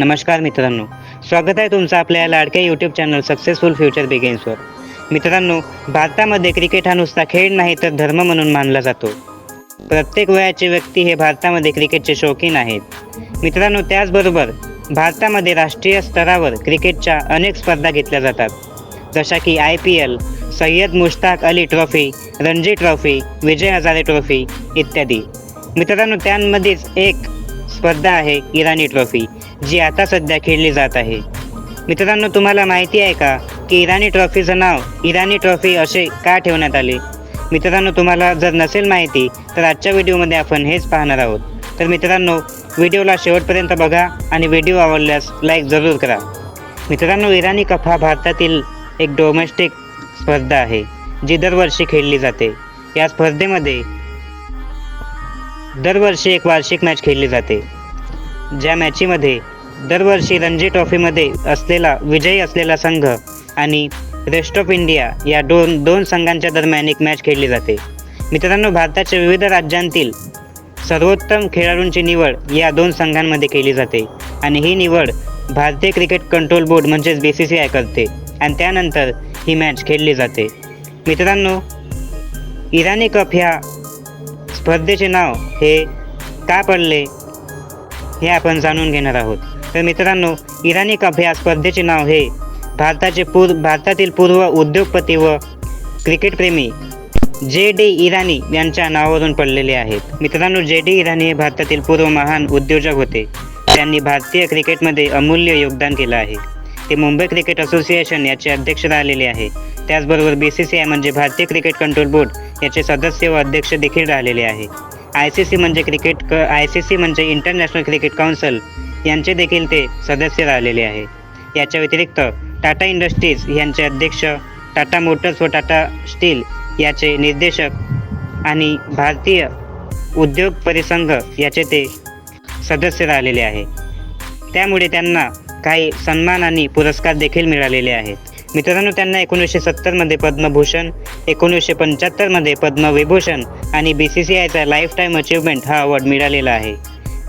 नमस्कार मित्रांनो स्वागत आहे तुमचं आपल्या लाडक्या यूट्यूब चॅनल सक्सेसफुल फ्युचर बिगेन्सवर मित्रांनो भारतामध्ये क्रिकेट हा नुसता खेळ नाही तर धर्म म्हणून मानला जातो. प्रत्येक वयाचे व्यक्ती हे भारतामध्ये क्रिकेटचे शौकीन आहेत. मित्रांनो त्याचबरोबर भारतामध्ये राष्ट्रीय स्तरावर क्रिकेटच्या अनेक स्पर्धा घेतल्या जातात. जशा की I P L Syed Mushtaq Ali trophy Ranji trophy Vijay Hazare trophy इत्यादी. मित्रांनो त्यांमध्येच एक स्पर्धा आहे इराणी ट्रॉफी. जी आता सध्या खेळली जात आहे. मित्रांनो तुम्हाला माहिती आहे का की इराणी ट्रॉफीचं नाव इराणी ट्रॉफी असे का ठेवण्यात आले? मित्रांनो तुम्हाला जर नसेल माहिती तर आजच्या व्हिडिओमध्ये आपण हेच पाहणार आहोत. तर मित्रांनो व्हिडिओला शेवटपर्यंत बघा आणि व्हिडिओ आवडल्यास लाईक जरूर करा. मित्रांनो इराणी कप हा भारतातील एक डोमेस्टिक स्पर्धा आहे जी दरवर्षी खेळली जाते. या स्पर्धेमध्ये दरवर्षी एक वार्षिक मॅच खेळली जाते. ज्या मॅचीमध्ये दरवर्षी रणजी ट्रॉफीमध्ये असलेला विजयी असलेला संघ आणि रेस्ट ऑफ इंडिया या दोन दोन संघांच्या दरम्यान एक मॅच खेळली जाते. मित्रांनो भारताच्या विविध राज्यांतील सर्वोत्तम खेळाडूंची निवड या दोन संघांमध्ये केली जाते. आणि ही निवड भारतीय क्रिकेट कंट्रोल बोर्ड म्हणजेच बी सी सी आय करते आणि त्यानंतर ही मॅच खेळली जाते. मित्रांनो इराणी कप ह्या स्पर्धेचे नाव हे का पडले? हे आपण जाणून घेणार आहोत. तर मित्रांनो इराणी कप या स्पर्धेचे नाव हे भारताचे पूर भारतातील पूर्व उद्योगपती व क्रिकेटप्रेमी जे डी इराणी यांच्या नावावरून पडलेले आहेत. मित्रांनो जे डी इराणी हे भारतातील पूर्व महान उद्योजक होते. त्यांनी भारतीय क्रिकेटमध्ये अमूल्य योगदान केलं आहे. ते मुंबई क्रिकेट असोसिएशन याचे अध्यक्ष राहिलेले आहे. त्याचबरोबर बी सी सी आय म्हणजे भारतीय क्रिकेट कंट्रोल बोर्ड याचे सदस्य व अध्यक्ष देखील राहिलेले आहे. आय सी सी म्हणजे क्रिकेट क आय सी सी म्हणजे इंटरनॅशनल क्रिकेट काउन्सिल यांचे देखील ते सदस्य राहिलेले आहे. याच्या व्यतिरिक्त टाटा इंडस्ट्रीज यांचे अध्यक्ष टाटा मोटर्स व टाटा स्टील याचे निर्देशक आणि भारतीय उद्योग परिसंघ याचे ते सदस्य राहिलेले आहे. त्यामुळे त्यांना काही सन्मान आणि पुरस्कार देखील मिळालेले आहेत. मित्रांनो त्यांना एकोणीसशे सत्तरमध्ये पद्मभूषण एकोणीसशे पंच्याहत्तरमध्ये पद्मविभूषण आणि बी सी सी आयचा लाईफ टाईम अचीवमेंट हा अवॉर्ड मिळालेला आहे.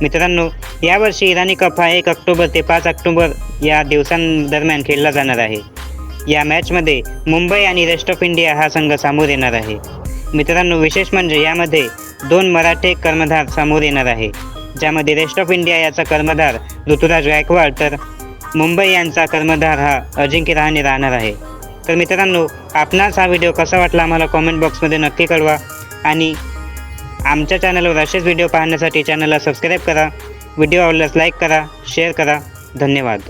मित्रांनो यावर्षी इराणी कप हा एक ऑक्टोबर ते पाच ऑक्टोबर या दिवसांदरम्यान खेळला जाणार आहे. या मॅचमध्ये मुंबई आणि रेस्ट ऑफ इंडिया हा संघ सामोर येणार आहे. मित्रांनो विशेष म्हणजे यामध्ये दोन मराठे कर्मधार समोर येणार आहे. ज्यामध्ये रेस्ट ऑफ इंडिया याचा कर्मधार ऋतुराज गायकवाड तर मुंबई यांचा कर्मधार हा अजिंक्य रहाणे राहणार आहे. तर मित्रांनो आपणास हा व्हिडिओ कसा वाटला आम्हाला कॉमेंट बॉक्समध्ये नक्की कळवा आणि आमच्या चॅनलवर असेच व्हिडिओ पाहण्यासाठी चॅनलला सबस्क्राईब करा. व्हिडिओ आवडल्यास लाईक करा शेअर करा. धन्यवाद.